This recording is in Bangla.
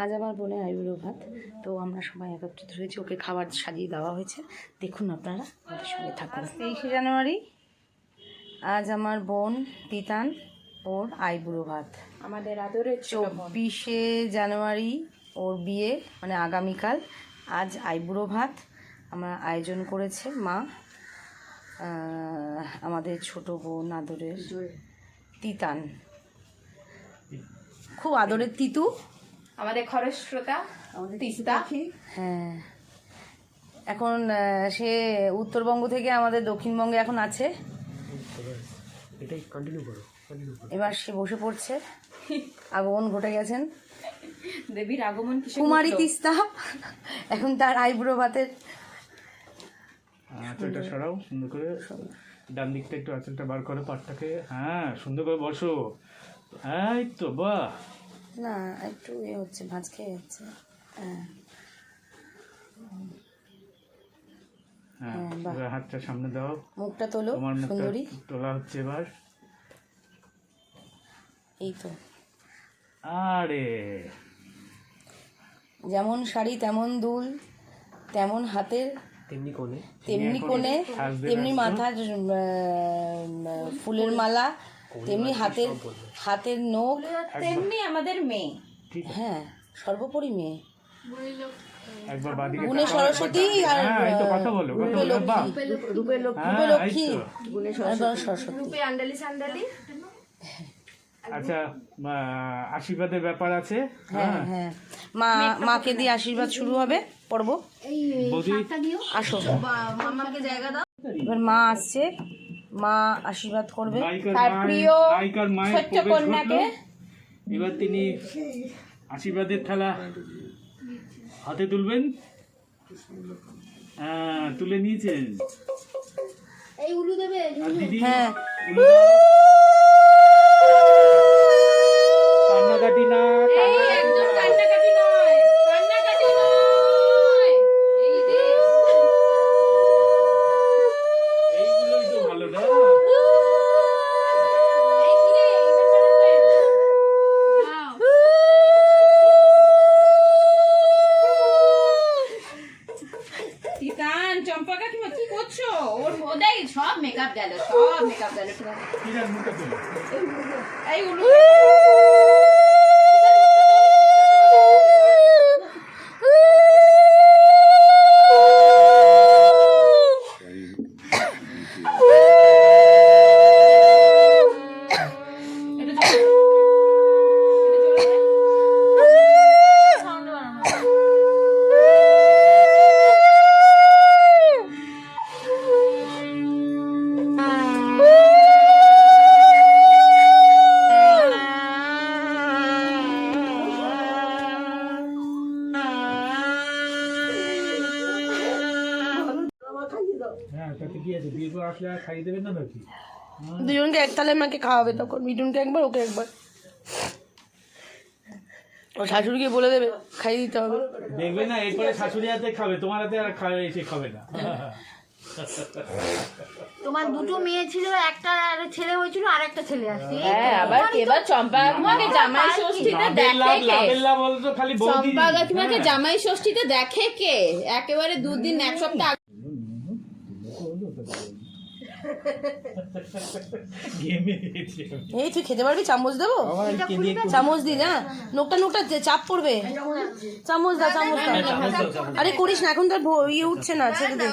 আজ আমার বোনের আইবুড়ো ভাত। তো আমরা সবাই একত্রিত হয়েছি ওকে খাবার সাজিয়ে দেওয়া হয়েছে। দেখুন আপনারা আমাদের সঙ্গে থাকুন। তেইশে জানুয়ারি। আজ আমার বোন তিতান ওর আইবুড়ো ভাত। আমাদের আদরের চব্বিশে জানুয়ারি ওর বিয়ে মানে আগামীকাল। আজ আইবুড়ো ভাত আমরা আয়োজন করেছে মা আমাদের ছোট বোন আদরের তিতান। খুব আদরের তিতু। আমাদের খরস্রোতা তিস্তা। হ্যাঁ। এখন সে উত্তরবঙ্গ থেকে আমাদের দক্ষিণবঙ্গে এখন আছে। এটাই কন্টিনিউ করো কন্টিনিউ করো। এবার সে বসে পড়ছে। আগমন ঘটে গেছেন। দেবীর আগমন কুমারী তিস্তা। এখন তার আইব্রো ভাতের আঁচলটা সরাও সুন্দর করে। ডান দিকটা একটু আঁচলটা বার করো পাটটাকে। হ্যাঁ সুন্দর করে বসো। এই তো বাহ। না একটু এ হচ্ছে ভাঁজ খেয়ে যাচ্ছে। হ্যাঁ। হ্যাঁ হ্যাঁ, হাতটা সামনে দাও। মুখটা তোলো সুন্দরী। তোলা হচ্ছে এবার। এই তো। আরে। যেমন শাড়ি তেমন দুল তেমন হাতের তেমনি কোণে। তেমনি কোণে তেমনি মাথার আহ, ফুলের মালা তেমনি হাতের হাতের নখ তেমনি আমাদের মেয়ে। হ্যাঁ সর্বোপরি মেয়ে। গুণে সরস্বতী আর হ্যাঁ রূপে লক্ষ্মী। রূপে হ্যাঁ লক্ষ্মী। রূপে আন্ডালি সান্ডালি। আচ্ছা আশীর্বাদের ব্যাপার আছে? হ্যাঁ হ্যাঁ। মা মাকে দিয়ে আশীর্বাদ শুরু হবে পর্ব আসো। এবার মা আসছে। মা আশীর্বাদ করবে। তার প্রিয় সত্য ছোট্ট কন্যাকে এবার তিনি আশীর্বাদের থালা হাতে তুলবেন। হ্যাঁ তুলে নিয়েছেন। এই দিদি হ্যাঁ। উলু দেবে কান্নাকাটি তিতান চম্পা কাকিমা কি করছ? ওর ওদাই সব মেকআপ গেল সব মেকআপ গেল। এই উলু দুজনকে একতালে মাকে খাওয়াবে তখন মিঠুনকে একবার ওকে একবার। ও শাশুড়িকে বলে দেবে খাইয়ে দিতে হবে। দেখবে না এরপরে শাশুড়ি হাতে খাবে তোমার হাতে আর খাবে এসে খাবে না। তোমার দুটো মেয়ে ছিল একটা আর ছেলে হয়েছিল আর একটা ছেলে আসছে হ্যাঁ আবার এবার চম্পা কাকিমাকে জামাই ষষ্ঠীতে দেখে কে? লাভের লাভ বলতো খালি বৌদি। চম্পা কাকিমাকে জামাই ষষ্ঠীতে দেখে কে? একেবারে দুদিন এক সপ্তাহ এই তুই খেতে পারবি চামচ দেবো চামচ দি না নোকটা নোকটা চাপ পড়বে চামচ দা চামচ দা আরে করিস না এখন তোর ইয়ে উঠছে না ছেড়ে দে